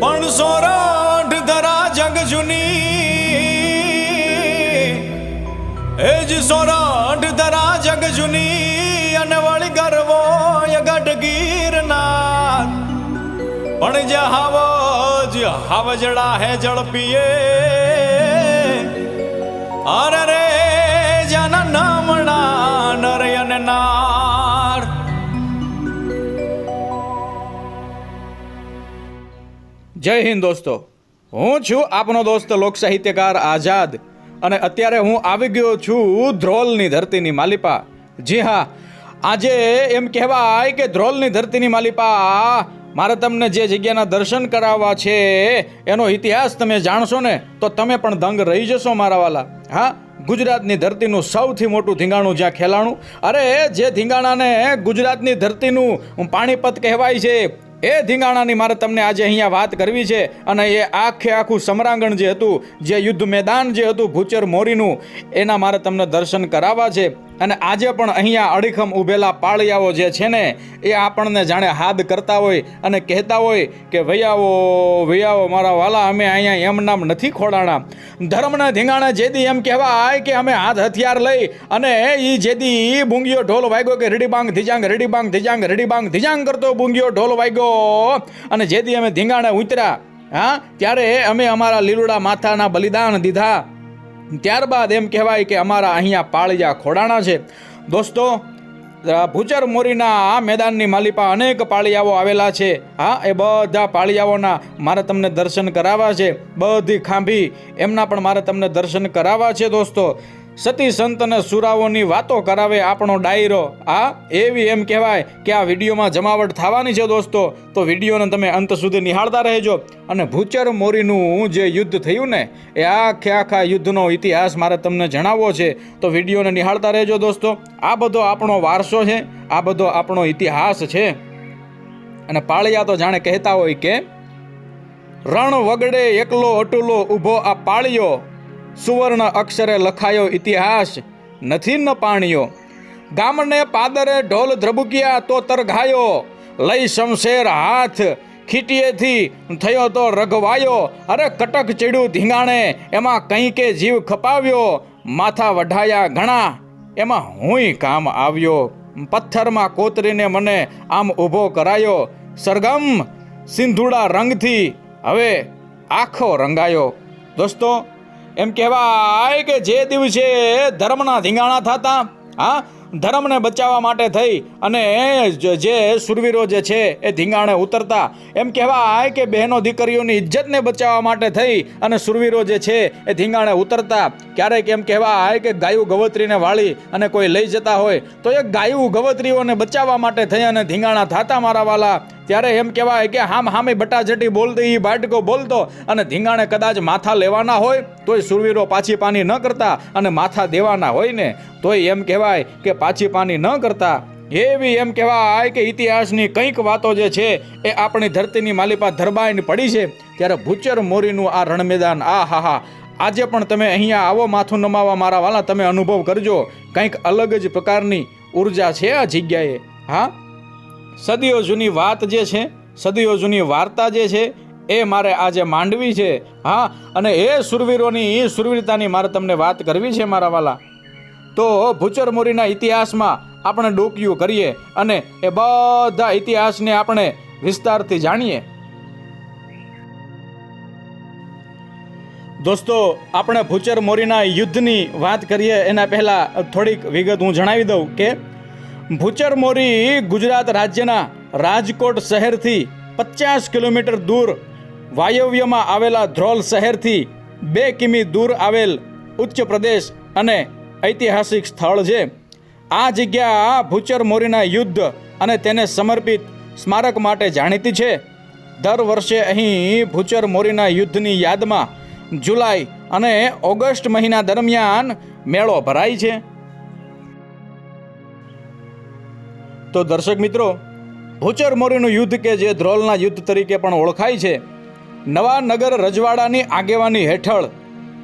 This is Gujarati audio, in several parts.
પણ સોરઠ ધરા જગ જુની. એ જ સોરઠ ધરા જગ જુની અને વળી ગરવો ગઢ ગીરના પણ જે હાવજ હાવજડા હે જળ પીએ. અરે રે જય હિન્દ દોસ્તો. હું છું આપનો દોસ્ત લોક સાહિત્યકાર આઝાદ અને અત્યારે હું આવી ગયો છું ધ્રોલની ધરતીની માલિપા. જી હા, આજે એમ કહેવાય કે ધ્રોલની ધરતીની માલિપા મારે તમને જે જગ્યાના દર્શન કરાવવા છે એનો ઇતિહાસ તમે જાણશો ને તો તમે પણ દંગ રહી જશો મારા વાલા. હા, ગુજરાતની ધરતીનું સૌથી મોટું ધીંગાણું જ્યાં ખેલાણું, અરે જે ધીંગાણાને ગુજરાતની ધરતીનું પાણીપત કહેવાય છે એ ધીંગાણાની મારે તમને આજે અહીંયા વાત કરવી છે અને એ આખે આખું સમરાંગણ જે હતું, જે યુદ્ધ મેદાન જે હતું ભૂચર મોરીનું, એના મારે તમને દર્શન કરાવવા છે. અને આજે પણ અહીંયા અડીખમ ઊભેલા પાળિયાઓ જે છે ને, એ આપણને જાણે હાદ કરતા હોય અને કહેતા હોય કે, ભૈયાઓ ભૈયાઓ, મારા વાલા, અમે અહીંયા એમ નામ નથી ખોડાણા. ધર્મના ધીંગાણા જેદી એમ કહેવાય કે, અમે હાથ હથિયાર લઈ અને એ જેદી બુંગીયો ઢોલ વાગ્યો કે રેડી બાંગ ધીજાંગ, રેડીબાંગ ધીજાંગ રેડીબાંગ, ધીજાંગ કરતો બુંગીયો ઢોલ વાગ્યો. અને જેદી અમે ધીંગાણે ઉતર્યા, હા, ત્યારે અમે અમારા લીલુડા માથાના બલિદાન દીધા. ત્યારબાદ એમ કહેવાય કે અમારા અહીંયા પાળિયા ખોડાણા છે. દોસ્તો ભૂચર મોરીના આ મેદાનની માલિપા અનેક પાળિયાઓ આવેલા છે. હા, એ બધા પાળિયાઓના મારે તમને દર્શન કરાવવા છે. બધી ખાંભી એમના પણ મારે તમને દર્શન કરાવવા છે, દોસ્તો. સતી સંત અને સુરાઓની વાતો કરાવે આપણો ડાયરો. આ એવી એમ કહેવાય કે આ વિડીયોમાં જમાવટ થવાની છે દોસ્તો. તો વિડીયોને તમે અંત સુધી નિહાળતા રહેજો. અને ભૂચર મોરીનું જે યુદ્ધ થયું ને, એ આખે આખા યુદ્ધનો ઇતિહાસ મારે તમને જણાવવો છે. તો વિડીયોને નિહાળતા રહેજો દોસ્તો. આ બધો આપણો વારસો છે, આ બધો આપણો ઇતિહાસ છે. અને પાળિયા તો જાણે કહેતા હોય કે, રણ વગડે એકલો અટુલો ઊભો આ પાળિયો સુવર્ણ અક્ષરે લખાયો ઇતિહાસ નથી ન પાણ્યો. ગામને પાદરે ઢોલ ધ્રબુકિયા તો તરઘાયો. લઈ શમશેર હાથ ખીટીએથી થયો તો રઘવાયો. અરે કટક ચડ્યું ધીંગાણે, એમાં કંઈ કે જીવ ખપાવ્યો. માથા વઢાયા ઘણા, એમાં હુંય કામ આવ્યો. પથ્થરમાં કોતરીને મને આમ ઊભો કરાયો. સરગમ સિંધુડા રંગથી હવે આખો રંગાયો. દોસ્તો એમ કહેવાય કે જે દિવસે ધર્મના ધીંગાણા થતા હા ધર્મને બચાવવા માટે થઈ અને જ- સુરવીરો જે છે એ ધીંગાણે ઉતરતા. એમ કહેવાય કે બહેનો દીકરીઓની ઇજ્જતને બચાવવા માટે થઈ અને સુરવીરો જે છે એ ધીંગાણે ઉતરતા. ક્યારેક એમ કહેવાય કે ગાયું ગવત્રીને વાળી અને કોઈ લઈ જતા હોય તો એ ગાયું ગવત્રીઓને બચાવવા માટે થઈ અને ધીંગાણા થાતા મારા વાલા ત્યારે એમ કહેવાય કે હામ હામે બટાજટી બોલતી એ બાટકો બોલતો અને ધીંગાણે કદાચ માથા લેવાના હોય તોય સુરવીરો પાછી પાની ન કરતા અને માથા દેવાના હોય ને. તોય એમ કહેવાય કે પાછી પાની ન કરતા. એવી એમ કહેવાય કે ઇતિહાસની કંઈક વાતો જે છે, એ આપણી ધરતીની માલિપા ધરબાઈને પડી છે. ત્યારે ભૂચર મોરીનું આ રણ મેદાન આ હા હા. આજે પણ તમે અહીંયા આવો માથું નમાવા મારા વાલા, તમે અનુભવ કરજો. કંઈક અલગ જ પ્રકારની ઊર્જા છે આ જગ્યાએ. હા? સદીઓ જૂની વાત જે છે, સદીઓ જૂની વાર્તા જે છે, એ મારે આજે માંડવી છે. હા? અને એ સુરવીરોની એ સુરવીરતાની મારે તમને વાત કરવી છે, મારા વાલા. તો ભૂચરમોરીના ઇતિહાસમાં આપણે ડોકિયું કરીએ અને એ બધા ઇતિહાસને આપણે વિસ્તારથી જાણીએ. દોસ્તો, આપણે ભૂચર મોરીના યુદ્ધની વાત કરીએ, એના પહેલાં થોડીક વિગત હું જણાવી દઉં કે ભૂચર મોરી ગુજરાત રાજ્યના રાજકોટ શહેરથી પચાસ કિલોમીટર દૂર વાયવ્યમાં આવેલા ધ્રોલ શહેરથી બે કિમી દૂર આવેલ ઉચ્ચ પ્રદેશ અને ઐતિહાસિક સ્થળ છે. આ જગ્યા ભૂચર મોરીના યુદ્ધ અને તેને સમર્પિત સ્મારક માટે જાણીતી છે. દર વર્ષે અહીં ભૂચર મોરીના યુદ્ધની યાદમાં જુલાઈ અને ઓગસ્ટ મહિના દરમિયાન મેળો ભરાય છે. તો દર્શક મિત્રો, ભૂચર મોરીનું યુદ્ધ કે જે ધ્રોલના યુદ્ધ તરીકે પણ ઓળખાય છે, નવા નગર રજવાડાની આગેવાની હેઠળ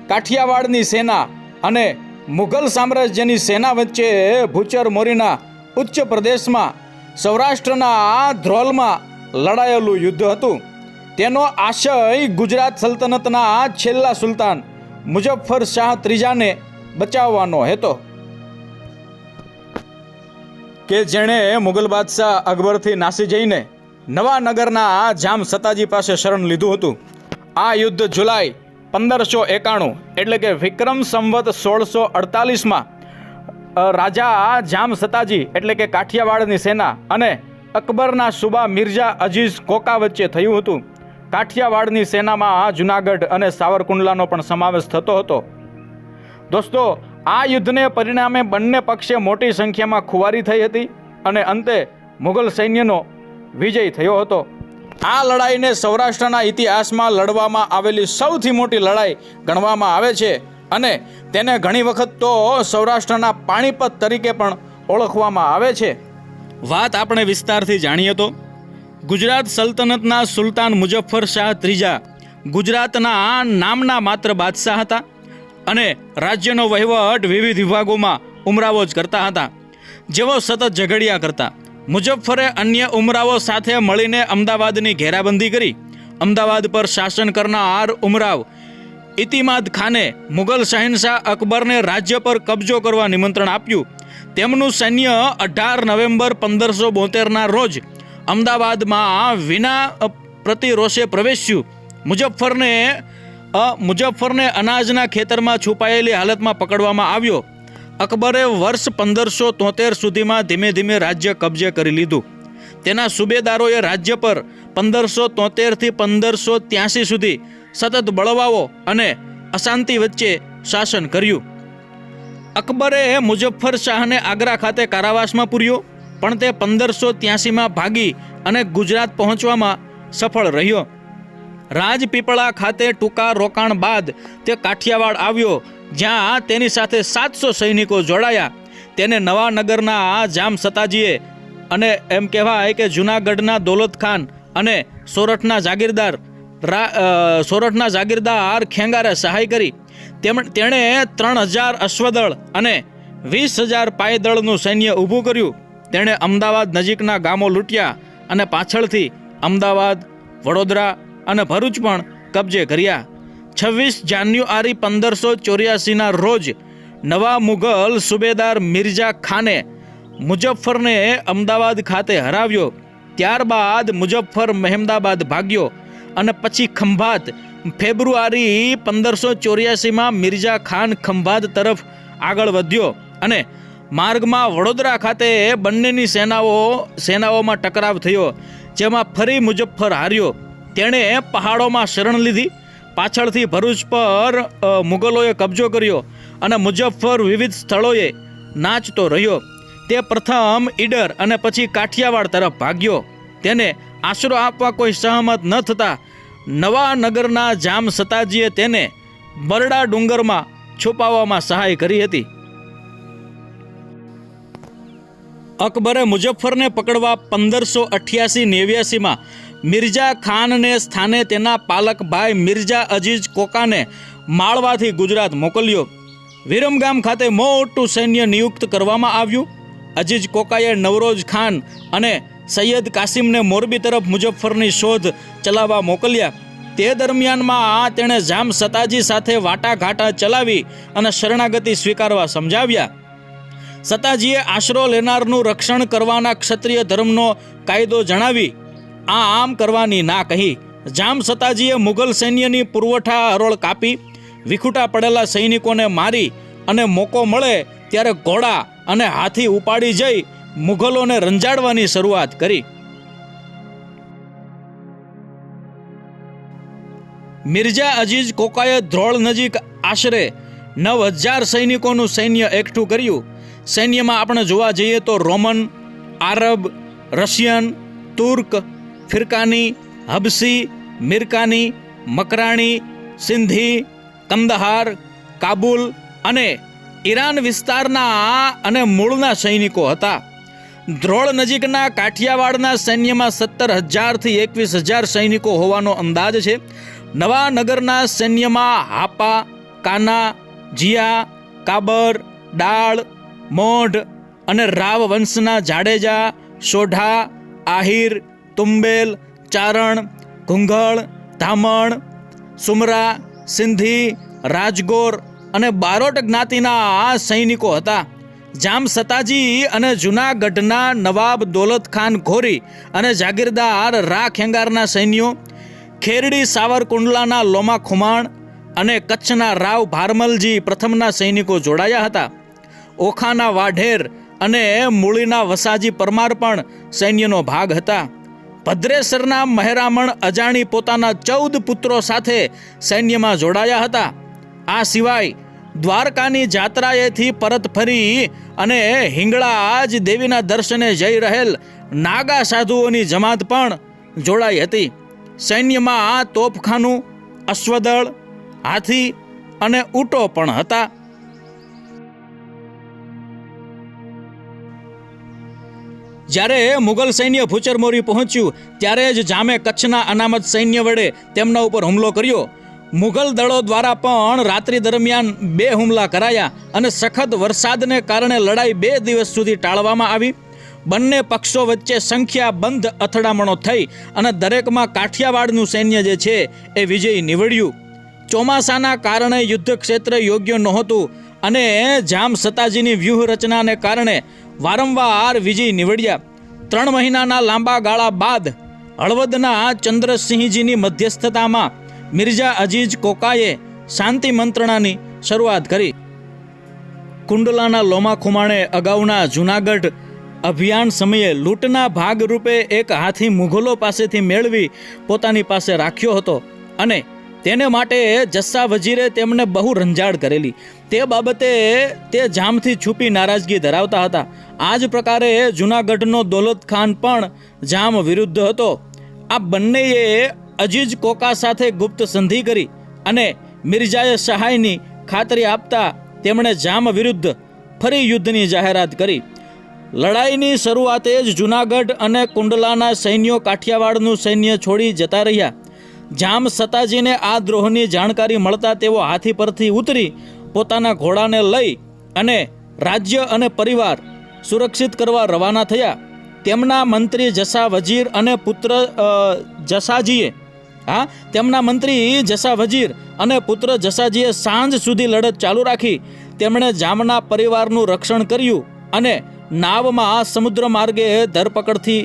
કાઠિયાવાડની સેના અને મુઘલ સામ્રાજ્યની સેના વચ્ચે ભૂચર મોરીના ઉચ્ચ પ્રદેશમાં, સૌરાષ્ટ્રના ધ્રોલમાં લડાયેલું યુદ્ધ હતું. તેનો આશય ગુજરાત સલ્તનતના છેલ્લા સુલતાન મુઝફ્ફર શાહ ત્રીજાને બચાવવાનો હતો. કે જેણે મુગલ બાદશાહ અકબરથી નાસી જઈને નવા નગરના જામ સતાજી પાસે શરણ લીધું હતું. આ યુદ્ધ જુલાઈ પંદરસો એકાણું, એટલે કે વિક્રમ સંવત સોળસો અડતાલીસમાં રાજા જામ સતાજી, એટલે કે કાઠિયાવાડની સેના અને અકબરના સુબા મિર્ઝા અજીઝ કોકા વચ્ચે થયું હતું. કાઠિયાવાડની સેનામાં જુનાગઢ અને સાવરકુંડલાનો પણ સમાવેશ થતો હતો. દોસ્તો, આ યુદ્ધને પરિણામે બંને પક્ષે મોટી સંખ્યામાં ખુવારી થઈ હતી અને અંતે મુગલ સૈન્યનો વિજય થયો હતો. આ લડાઈને સૌરાષ્ટ્રના ઇતિહાસમાં લડવામાં આવેલી સૌથી મોટી લડાઈ ગણવામાં આવે છે અને તેને ઘણી વખત તો સૌરાષ્ટ્રના પાણીપત તરીકે પણ ઓળખવામાં આવે છે. વાત આપણે વિસ્તારથી જાણીએ તો ગુજરાત સલ્તનતના સુલતાન મુઝફ્ફર શાહ ત્રીજા ગુજરાતના નામના માત્ર બાદશાહ હતા અને રાજ્યનો વહીવટ વિવિધ વિભાગોમાં ઉમરાવો જ કરતા હતા. જેઓ સતત ઝઘડિયા કરતા મુઝફ્ફરે અન્ય ઉમરાવો સાથે મળીને અમદાવાદની ઘેરાબંધી કરી. અમદાવાદ પર શાસન કરનાર ઉમરાવ ઇતિમાદ ખાને મુગલ શહેનશાહ અકબરને રાજ્ય પર કબજો કરવા નિમંત્રણ આપ્યું. તેમનું સૈન્ય અઢાર નવેમ્બર પંદરસો બોતેરના રોજ અમદાવાદમાં વિના પ્રતિરોષે પ્રવેશ્યું. મુજફ્ફરને મુઝફ્ફરને અનાજના ખેતરમાં છુપાયેલી હાલતમાં પકડવામાં આવ્યો. અકબરે વર્ષ પંદરસો તોતેર સુધીમાં ધીમે ધીમે રાજ્ય કબજે કરી લીધું. તેના સુબેદારોએ રાજ્ય પર પંદરસો તોતેરથી પંદરસો ત્યાસી સુધી સતત બળવાઓ અને અશાંતિ વચ્ચે શાસન કર્યું. અકબરે મુઝફ્ફર શાહને આગ્રા ખાતે કારાવાસમાં પૂર્યો, પણ તે પંદરસો ત્યાસીમાં ભાગી અને ગુજરાત પહોંચવામાં સફળ રહ્યો. રાજપીપળા ખાતે ટૂંકા રોકાણ બાદ તે કાઠિયાવાડ આવ્યો જ્યાં તેની સાથે સાતસો સૈનિકો જોડાયા. તેને નવા નગરના જામ સતાજીએ અને એમ કહેવાય કે જૂનાગઢના દૌલત ખાન અને સોરઠના જાગીરદાર સોરઠના જાગીરદાર ખેંગારે સહાય કરી. તેમ- તેણે ત્રણ હજાર અશ્વદળ અને વીસ હજાર પાયદળનું સૈન્ય ઊભું કર્યું. તેણે અમદાવાદ નજીકના ગામો લૂંટ્યા અને પાછળથી અમદાવાદ, વડોદરા અને ભરૂચ પણ કબજે કર્યા. છવ્વીસ જાન્યુઆરી પંદરસો ચોર્યાસીના રોજ નવા મુઘલ સુબેદાર મિર્ઝા ખાને મુઝફ્ફરને અમદાવાદ ખાતે હરાવ્યો. ત્યારબાદ મુઝફ્ફર મહેમદાબાદ ભાગ્યો અને પછી ખંભાત. ફેબ્રુઆરી પંદરસો ચોર્યાસીમાં મિર્ઝા ખાન ખંભાત તરફ આગળ વધ્યો અને માર્ગમાં વડોદરા ખાતે બંનેની સેનાઓ, સેનાઓમાં ટકરાવ થયો, જેમાં ફરી મુઝફ્ફર હાર્યો. તેણે પહાડોમાં શરણ લીધી પાછળથી ભરૂચ પર મુગલોએ કબજો કર્યો અને મુઝફ્ફર વિવિધ સ્થળોએ નાચતો રહ્યો. તે પ્રથમ ઈડર અને પછી કાઠિયાવાડ તરફ ભાગ્યો. તેને આશરો આપવા કોઈ સહમત ન થતા નવા નગરના જામ સતાજીએ તેને બરડા ડુંગરમાં છુપાવવામાં સહાય કરી હતી. અકબરે મુઝફ્ફરને પકડવા પંદરસો અઠ્યાસી નેવ્યાસીમાં મિર્ઝા ખાનને સ્થાને તેના પાલક ભાઈ મિર્ઝા અજીઝ કોકાને માળવાથી ગુજરાત મોકલ્યો. વિરમગામ ખાતે મોટું સૈન્ય નિયુક્ત કરવામાં આવ્યું. અજીજ કોકાએ નવરોજ ખાન અને સૈયદ કાસિમને મોરબી તરફ મુઝફ્ફરની શોધ ચલાવવા મોકલ્યા. તે દરમિયાનમાં આ તેણે જામ સતાજી સાથે વાટાઘાટા ચલાવી અને શરણાગતિ સ્વીકારવા સમજાવ્યા. સતાજીએ આશરો લેનારનું રક્ષણ કરવાના ક્ષત્રિય ધર્મનો કાયદો જણાવી આ આમ કરવાની ના કહી જામ સતાજીએ મુઘલ સૈન્યની પુરવઠા હરોળ કાપી, વિખૂટા પડેલા સૈનિકોને મારી અને મોકો મળે ત્યારે ઘોડા અને હાથી ઉપાડી જઈ મુઘલોને રંજાડવાની શરૂઆત કરી. મિર્ઝા અજીઝ કોકાએ ધ્રોળ નજીક આશરે નવ હજાર સૈનિકોનું સૈન્ય એકઠું કર્યું. સૈન્યમાં આપણે જોવા જઈએ તો રોમન, આરબ, રશિયન, તુર્ક ફિરકાની, હબસી, મિરકાની, મકરાણી, સિંધી, કંદહાર, કાબુલ અને ઈરાન વિસ્તારના અને મૂળના સૈનિકો હતા. ધ્રોળ નજીકના કાઠિયાવાડના સૈન્યમાં સત્તર હજારથી એકવીસ હજાર સૈનિકો હોવાનો અંદાજ છે. નવા નગરના સૈન્યમાં હાપા, કાના, જીયા, કાબર, ડાળ, મોઢ અને રાવ વંશના જાડેજા સોઢા આહિર તુંબેલ, ચારણ, ઘુંઘળ, ધામણ, સુમરા, સિંધી, રાજગોર અને બારોટ જ્ઞાતિના આ સૈનિકો હતા. જામ સતાજી અને જૂનાગઢના નવાબ દોલત ખાન ઘોરી અને જાગીરદાર રા ખેંગારના સૈન્યો, ખેરડી સાવરકુંડલાના લોમા ખુમાણ અને કચ્છના રાવ ભારમલજી પ્રથમના સૈનિકો જોડાયા હતા. ઓખાના વાઢેર અને મૂળીના વસાજી પરમાર પણ સૈન્યનો ભાગ હતા. ભદ્રેસરના મહેરામણ અજાણી પોતાના ચૌદ પુત્રો સાથે સૈન્યમાં જોડાયા હતા. આ સિવાય દ્વારકાની જાત્રાએથી પરત ફરી અને હિંગળા આજ દેવીના દર્શને જઈ રહેલ નાગા સાધુઓની જમાત પણ જોડાઈ હતી. સૈન્યમાં તોપખાનું અશ્વદળ, હાથી અને ઊંટો પણ હતા. જ્યારે મુગલ સૈન્ય ફુચરમોરી પહોંચ્યું, ત્યારે જ જામે કચ્છના અનામત સૈન્ય વડે તેમના ઉપર હુમલો કર્યો. મુગલ દળો દ્વારા પણ રાત્રિ દરમિયાન બે હુમલા કરાયા અને સખત વરસાદને કારણે લડાઈ બે દિવસ સુધી ટાળવામાં આવી. બંને પક્ષો વચ્ચે સંખ્યાબંધ અથડામણો થઈ અને દરેકમાં કાઠિયાવાડનું સૈન્ય જે છે એ વિજયી નીવડ્યું. ચોમાસાના કારણે યુદ્ધ ક્ષેત્ર યોગ્ય નહોતું અને જામ સતાજીની વ્યૂહરચનાને કારણે વારંવાર વિજય નીવડ્યા. ત્રણ મહિનાના લાંબા ગાળા બાદ હળવદના ચંદ્રસિંહજીની મધ્યસ્થતામાં મિર્ઝા અજીજ કોકાએ શાંતિ મંત્રણાની શરૂઆત કરી. કુંડલાના લોમા ખુમાણે અગાઉના જૂનાગઢ અભિયાન સમયે લૂંટના ભાગરૂપે એક હાથી મુઘલો પાસેથી મેળવી પોતાની પાસે રાખ્યો હતો અને તેને માટે જસ્સા વજીરે તેમને બહુ રંજાડ કરેલી. તે બાબતે તે જામથી છુપી નારાજગી ધરાવતા હતા. આ જ પ્રકારે જૂનાગઢનો દૌલત ખાન પણ જામ વિરુદ્ધ હતો. આ બંનેએ અજીજ કોકા સાથે ગુપ્ત સંધિ કરી અને મિર્જાએ સહાયની ખાતરી આપતા તેમણે જામ વિરુદ્ધ ફરી યુદ્ધની જાહેરાત કરી. લડાઈની શરૂઆતે જ જૂનાગઢ અને કુંડલાના સૈન્યો કાઠિયાવાડનું સૈન્ય છોડી જતા રહ્યા. જામ સતાજીને આ દ્રોહની જાણકારી મળતા તેઓ હાથી પરથી ઉતરી પોતાના ઘોડાને લઈ અને રાજ્ય અને પરિવાર સુરક્ષિત કરવા રવાના થયા. તેમના મંત્રી જસા વજીર અને પુત્ર જસાજીએ, હા, તેમના મંત્રી જસા વજીર અને પુત્ર જસાજીએ સાંજ સુધી લડત ચાલુ રાખી. તેમણે જામના પરિવારનું રક્ષણ કર્યું અને નાવમાં સમુદ્ર માર્ગે ધરપકડથી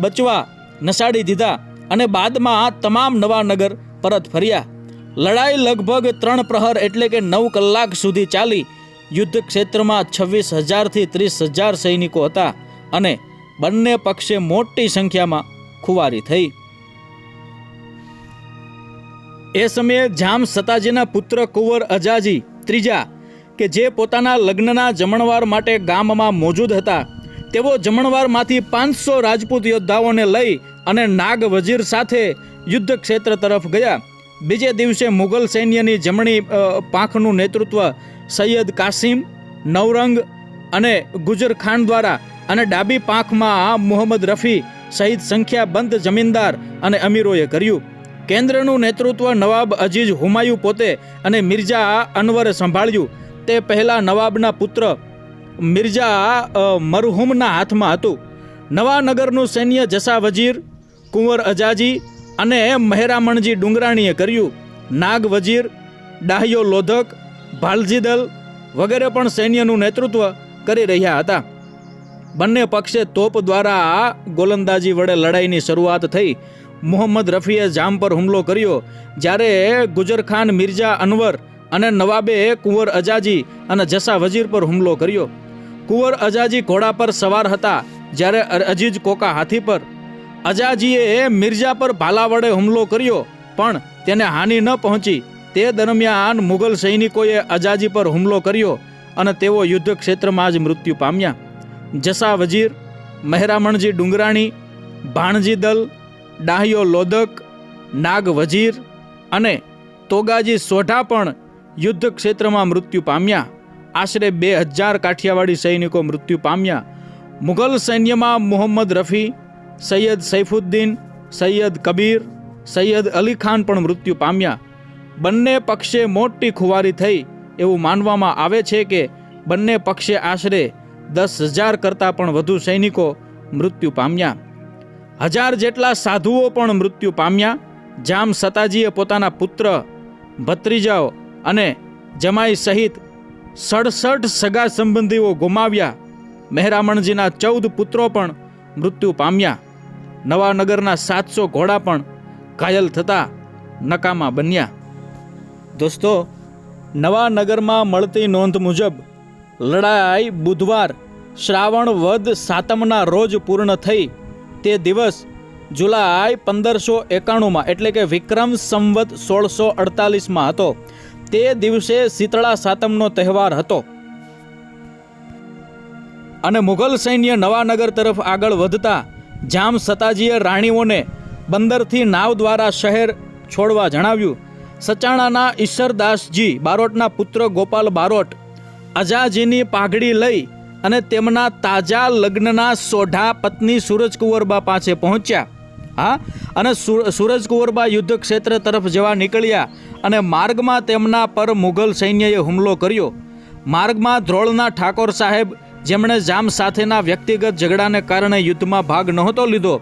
બચવા નસાડી દીધા અને બાદમાં તમામ નવા નગર પરત ફર્યા. લડાઈ લગભગ ત્રણ પ્રહર એટલે કે નવ કલાક સુધી ચાલી. યુદ્ધ ક્ષેત્રમાં છવ્વીસ હજારથી ત્રીસ હજાર સૈનિકો હતા અને બંને પક્ષે મોટી સંખ્યામાં ખુવારી થઈ. એ સમયે જામ સતાજીના પુત્ર કુંવર અજાજી ત્રીજા કે જે પોતાના લગ્નના જમણવાર માટે ગામમાં મોજૂદ હતા, તેઓ જમણવારમાંથી પાંચસો રાજપૂત યોદ્ધાઓને લઈ અને નાગ વજીર સાથે યુદ્ધ ક્ષેત્ર તરફ ગયા. બીજે દિવસે મુગલ સૈન્યની જમણી પાંખનું નેતૃત્વ સૈયદ કાસિમ, નવરંગ અને ગુજર ખાન દ્વારા અને ડાબી પાંખમાં મોહમ્મદ રફી સહિત સંખ્યાબંધ જમીનદાર અને અમીરોએ કર્યું. કેન્દ્રનું નેતૃત્વ નવાબ અજીજ હુમાયુ પોતે અને મિર્ઝા અનવરે સંભાળ્યું. તે પહેલા નવાબના પુત્ર મિર્ઝા મરહુમના હાથમાં હતું. નવાનગરનું સૈન્ય જસા વજીર, કુંવર અજાજી અને મહેરામણજી ડુંગરાણીએ કર્યું. નાગ વજીર ડાહ્યો લોધક ભાલજીદલ વગેરે પણ સૈન્યનું નેતૃત્વ કરી રહ્યા હતા. બંને પક્ષે તોપ દ્વારા ગોલંદાજી વડે લડાઈની શરૂઆત થઈ. મોહમ્મદ રફીએ જામ પર હુમલો કર્યો, જ્યારે ગુજર ખાન મિર્ઝા અનવર અને નવાબે કુંવર અજાજી અને જસા વજીર પર હુમલો કર્યો. કુંવર અજાજી ઘોડા પર સવાર હતા, જ્યારે અજીજ કોકા હાથી પર અજાજીએ મિર્ઝા પર ભાલા વડે હુમલો કર્યો, પણ તેને હાનિ ન પહોંચી. તે દરમિયાન મુગલ સૈનિકોએ અજાજી પર હુમલો કર્યો અને તેઓ યુદ્ધ ક્ષેત્રમાં જ મૃત્યુ પામ્યા. જસા વજીર, મહેરામણજી ડુંગરાણી, ભાણજી દલ ડાહ્યો લોદક નાગ વજીર અને તોગાજી સોઢા પણ યુદ્ધ ક્ષેત્રમાં મૃત્યુ પામ્યા. આશરે બે હજાર કાઠિયાવાડી સૈનિકો મૃત્યુ પામ્યા. મુઘલ સૈન્યમાં મોહમ્મદ રફી સૈયદ સૈફુદ્દીન, સૈયદ કબીર, સૈયદ અલી ખાન પણ મૃત્યુ પામ્યા. બંને પક્ષે મોટી ખુવારી થઈ. એવું માનવામાં આવે છે કે બંને પક્ષે આશરે દસ હજાર કરતાં પણ વધુ સૈનિકો મૃત્યુ પામ્યા. હજાર જેટલા સાધુઓ પણ મૃત્યુ પામ્યા. જામ સતાજીએ પોતાના પુત્ર, ભત્રીજાઓ અને જમાઈ સહિત સડસઠ સગા સંબંધીઓ ગુમાવ્યા. મહેરામણજીના ચૌદ પુત્રો પણ મૃત્યુ પામ્યા. નવાનગરના સાતસો ઘોડા પણ ઘાયલ થતા નકામા બન્યા. દોસ્તો, નવાનગરમાં મળતી નોંધ મુજબ, લડાઈ બુધવાર, શ્રાવણ વદ સાતમના રોજ પૂર્ણ થઈ. તે દિવસ, જુલાઈ પંદરસો એકાણુંમાં, એટલે કે વિક્રમ સંવત સોળસો અડતાલીસમાં હતો. તે દિવસે શીતળા સાતમનો તહેવાર હતો. અને મુઘલ સૈન્ય નવાનગર તરફ આગળ વધતા જામ સતાજીએ રાણીઓને બંદરથી નાવ દ્વારા શહેર છોડવા જણાવ્યું. સચાણાના ઈશ્વરદાસજી બારોટના પુત્ર ગોપાલ બારોટ અજાજીની પાઘડી લઈ અને તેમના તાજા લગ્નના સોઢા પત્ની સૂરજકુંવરબા પાસે પહોંચ્યા. હા, અને સૂરજકુંવરબા યુદ્ધ ક્ષેત્ર તરફ જવા નીકળ્યા અને માર્ગમાં તેમના પર મુઘલ સૈન્યએ હુમલો કર્યો. માર્ગમાં ધ્રોળના ઠાકોર સાહેબ જેમણે જામ સાથેના વ્યક્તિગત ઝઘડાને કારણે યુદ્ધમાં ભાગ નહોતો લીધો,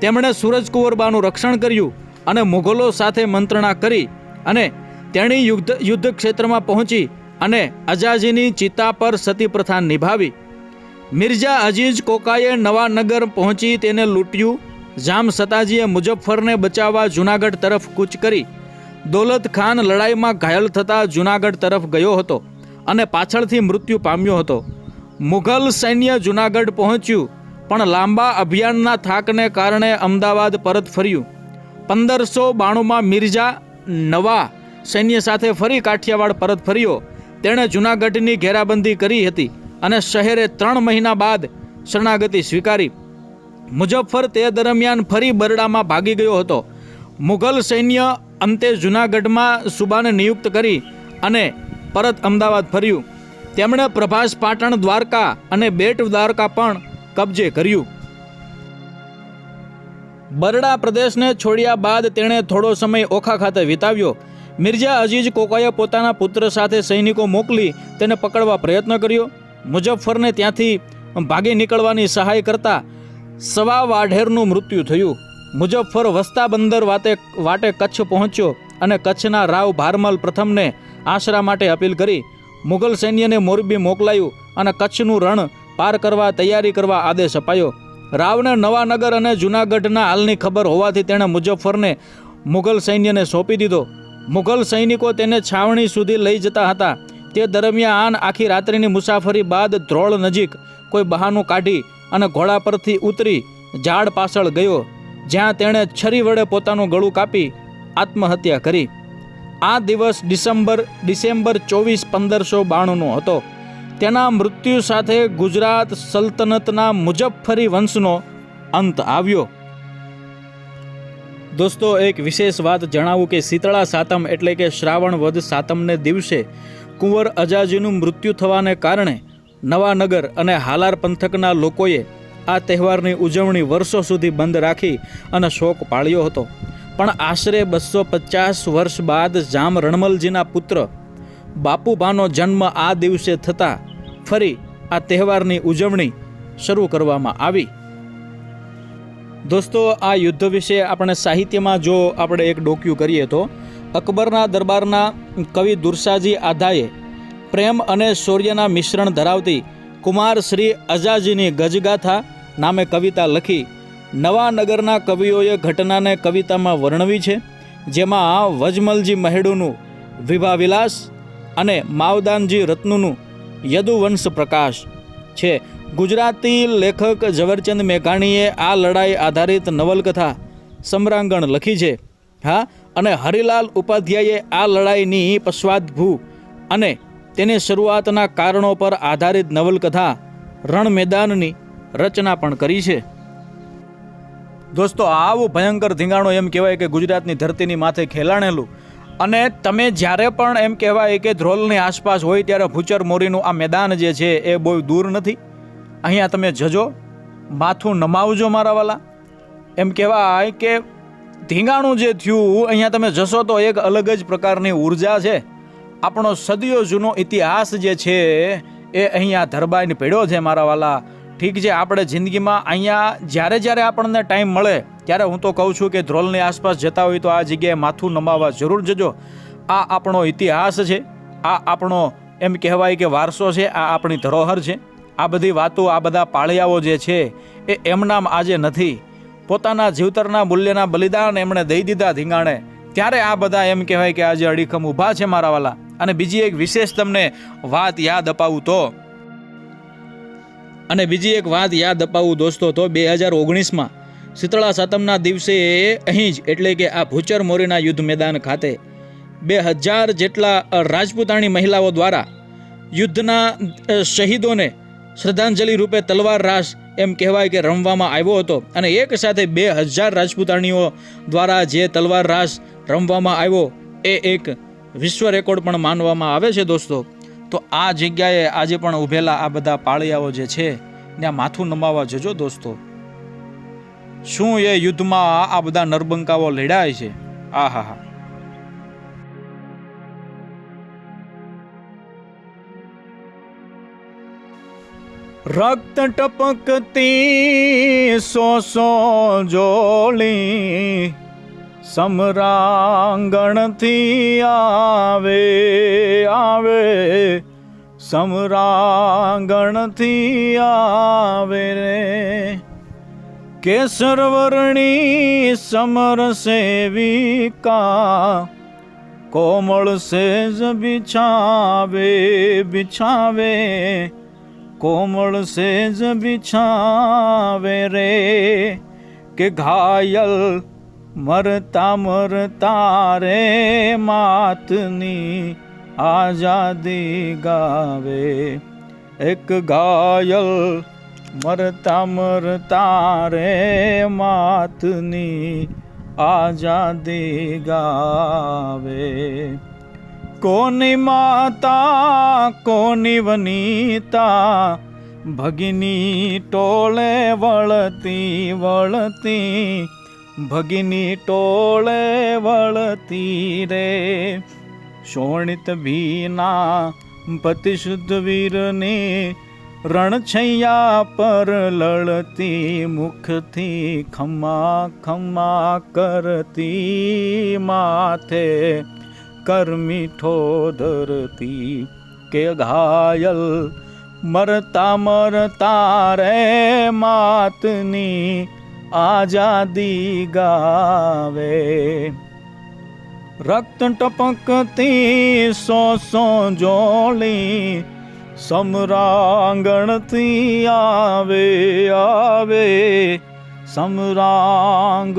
તેમણે સૂરજકુંવરબાનું રક્ષણ કર્યું અને મુઘલો સાથે મંત્રણા કરી અને તેણી યુદ્ધ યુદ્ધ ક્ષેત્રમાં પહોંચી અને અજાજીની ચિતા પર સતી પ્રથા નિભાવી. મિર્ઝા અજીજ કોકાએ નવાનગર પહોંચી તેને લૂંટ્યું. જામ સતાજીએ મુજફ્ફરને બચાવવા જૂનાગઢ તરફ કૂચ કરી. દૌલત ખાન લડાઈમાં ઘાયલ થતા જૂનાગઢ તરફ ગયો હતો અને પાછળથી મૃત્યુ પામ્યો હતો. મુઘલ સૈન્ય જૂનાગઢ પહોંચ્યું, પણ લાંબા અભિયાનના થાકને કારણે અમદાવાદ પરત ફર્યું. પંદરસો બાણુંમાં મિર્ઝા નવા સૈન્ય સાથે ફરી કાઠિયાવાડ પરત ફર્યો. તેણે જૂનાગઢની ઘેરાબંધી કરી હતી અને શહેરે ત્રણ મહિના બાદ શરણાગતિ સ્વીકારી. મુજફ્ફર તે દરમિયાન ફરી બરડામાં ભાગી ગયો હતો. મુઘલ સૈન્ય અંતે જૂનાગઢમાં સુબાને નિયુક્ત કરી અને પરત અમદાવાદ ફર્યું. તેમણે પ્રભાસ પાટણ દ્વારકા અને બેટ દ્વારકા પણ કબજે કર્યું. બરડા પ્રદેશને છોડ્યા બાદ તેણે થોડો સમય ઓખા ખાતે વિતાવ્યો. મિર્ઝા અજીજ કોકાએ પોતાના પુત્ર સાથે સૈનિકો મોકલી તેને પકડવા પ્રયત્ન કર્યો. મુઝફ્ફરને ત્યાંથી ભાગી નીકળવાની સહાય કરતા સવા વાઢેરનું મૃત્યુ થયું. મુઝફ્ફર વસ્તા બંદર વાતે વાટે કચ્છ પહોંચ્યો અને કચ્છના રાવ ભારમલ પ્રથમને આશરા માટે અપીલ કરી મુઘલ સૈન્યને મોરબી મોકલાયું અને કચ્છનું રણ પાર કરવા તૈયારી કરવા આદેશ અપાયો. રાવને નવાનગર અને જૂનાગઢના હાલની ખબર હોવાથી તેણે મુજફ્ફરને મુઘલ સૈન્યને સોંપી દીધો. મુઘલ સૈનિકો તેને છાવણી સુધી લઈ જતા હતા. તે દરમિયાન આખી રાત્રિની મુસાફરી બાદ ધ્રોળ નજીક કોઈ બહાનું કાઢી અને ઘોડા પરથી ઉતરી ઝાડ પાછળ ગયો, જ્યાં તેણે છરી વડે પોતાનું ગળું કાપી આત્મહત્યા કરી. આ દિવસ ડિસેમ્બર ડિસેમ્બર ચોવીસ પંદરસો બાણુંનો હતો. તેના મૃત્યુ સાથે ગુજરાત સલ્તનતના મુજફ્ફરી વંશનો અંત આવ્યો. દોસ્તો, એક વિશેષ વાત જણાવું કે શીતળા સાતમ એટલે કે શ્રાવણ વદ સાતમને દિવસે કુંવર અજાજીનું મૃત્યુ થવાને કારણે નવાનગર અને હાલાર પંથકના લોકોએ આ તહેવારની ઉજવણી વર્ષો સુધી બંધ રાખી અને શોક પાળ્યો હતો. પણ આશરે બસો પચાસ વર્ષ બાદ જામ રણમલજીના પુત્ર બાપુભાનો જન્મ આ દિવસે થતાં ફરી આ તહેવારની ઉજવણી શરૂ કરવામાં આવી. દોસ્તો, આ યુદ્ધ વિશે આપણે સાહિત્યમાં જો આપણે એક ડોક્યુ કરીએ તો અકબરના દરબારના કવિ દુરસાજી આધાએ પ્રેમ અને શૌર્યના મિશ્રણ ધરાવતી કુમાર શ્રી અજાજીની ગજગાથા નામે કવિતા લખી નવાનગરના કવિઓએ ઘટનાને કવિતામાં વર્ણવી છે, જેમાં વજમલજી મહેડુનું વિભા વિલાસ અને માવદાનજી રત્નુનું યદુવંશ પ્રકાશ છે. ગુજરાતી લેખક ઝવરચંદ મેઘાણીએ આ લડાઈ આધારિત નવલકથા સમરાંગણ લખી છે. હા, અને હરિલાલ ઉપાધ્યાયે આ લડાઈની પશ્વાદભૂ અને તેની શરૂઆતના કારણો પર આધારિત નવલકથા રણ મેદાનની રચના પણ કરી છે. દોસ્તો આવું ભયંકર ધીંગાણો એમ કહેવાય કે ગુજરાતની ધરતીની માથે ખેલાણેલું. અને તમે જ્યારે પણ એમ કહેવાય કે ધ્રોલની આસપાસ હોય ત્યારે ભૂચર મોરીનું આ મેદાન જે છે એ બહુ દૂર નથી. અહીંયા તમે જજો, માથું નમાવજો મારા વાલા. એમ કહેવાય કે ધીંગાણું જે થયું, અહીંયા તમે જશો તો એક અલગ જ પ્રકારની ઊર્જા છે. આપણો સદીઓ જૂનો ઇતિહાસ જે છે એ અહીંયા ધરબાઈને પડ્યો છે મારા વાલા. ઠીક છે, આપણે જિંદગીમાં અહીંયા જ્યારે જ્યારે આપણને ટાઈમ મળે, ત્યારે હું તો કહું છું કે ધ્રોલની આસપાસ જતા હોય તો આ જગ્યાએ માથું નમાવા જરૂર જજો. આ આપણો ઇતિહાસ છે, આ આપણો એમ કહેવાય કે વારસો છે, આ આપણી ધરોહર છે. આ બધી વાતો, આ બધા પાળિયાઓ જે છે, એ એમનામ આજે નથી. પોતાના જીવતરના મૂલ્યના બલિદાન એમણે દઈ દીધા ધીંગાણે. ત્યારે આ બધા એમ કહેવાય કે આજે અડીખમ ઊભા છે મારા વાલા. અને બીજી એક વિશેષ તમને વાત યાદ અપાવું તો અને બીજી એક વાત યાદ અપાવું દોસ્તો તો બે હજાર ઓગણીસમાં શીતળા સાતમના દિવસે અહીં જ એટલે કે આ ભૂચર મોરીના યુદ્ધ મેદાન ખાતે બે હજાર જેટલા રાજપૂતાણી મહિલાઓ દ્વારા યુદ્ધના શહીદોને શ્રદ્ધાંજલિ રૂપે તલવાર રાસ એમ કહેવાય કે રમવામાં આવ્યો હતો. અને એક સાથે બે હજાર રાજપૂતાણીઓ દ્વારા જે તલવાર રાસ રમવામાં આવ્યો, એ એક વિશ્વ રેકોર્ડ પણ માનવામાં આવે છે દોસ્તો. તો આ જગ્યાએ આજે પણ ઊભેલા આ બધા પાળિયાઓ જે છે ત્યાં માથું નમાવા જજો દોસ્તો. શું એ યુદ્ધમાં આ બધા નરબંકાઓ લડાય છે? આ હા હા રક્ત ટપકતી સો સો જોલી સમરાંગણથી આવે આવે. સમરાંગણથી આવે રે. કેસરવર્ણી સમર સેવિકા, કોમળ સેજ બિછાવે બિછાવે. કોમળ સેજ બિછાવે રે. કે ઘાયલ મરતા મરતા રે માતની આઝાદી ગાવે. એક ઘાયલ મરતા મરતા રે માતની આઝાદી ગાવે. કોની માતા, કોની વનીતા, ભગિની ટોળે વળતી વળતી ભગિની ટોળે વળતી રે શોણિત ભીના પતિ શુદ્ધ વીરને રણછૈયા પર લળતી, મુખથી ખમા ખમા કરતી માથે કરમીઠો ધરતી કે ઘાયલ મરતા મરતા રે માતની આઝાદી ગાવે રક્ત ટપકતી સો સો જોલી સમરાંગણથી આવે આવે સમરાંગણથી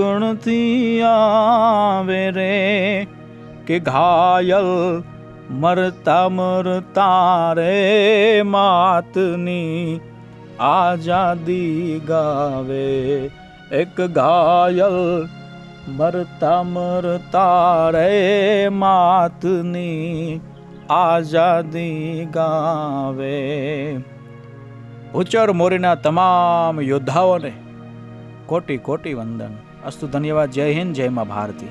આવે રે કે ઘાયલ મરતા મરતા રે માતની આઝાદી ગાવે એક ઘાયલ મરતા મરતા રે માતની આઝાદી ગાવે. ઉચર મોરીના તમામ યોદ્ધાઓને કોટી કોટી વંદન. અસ્તુ ધન્યવાદ. જય હિન્દ, જય મા ભારતી.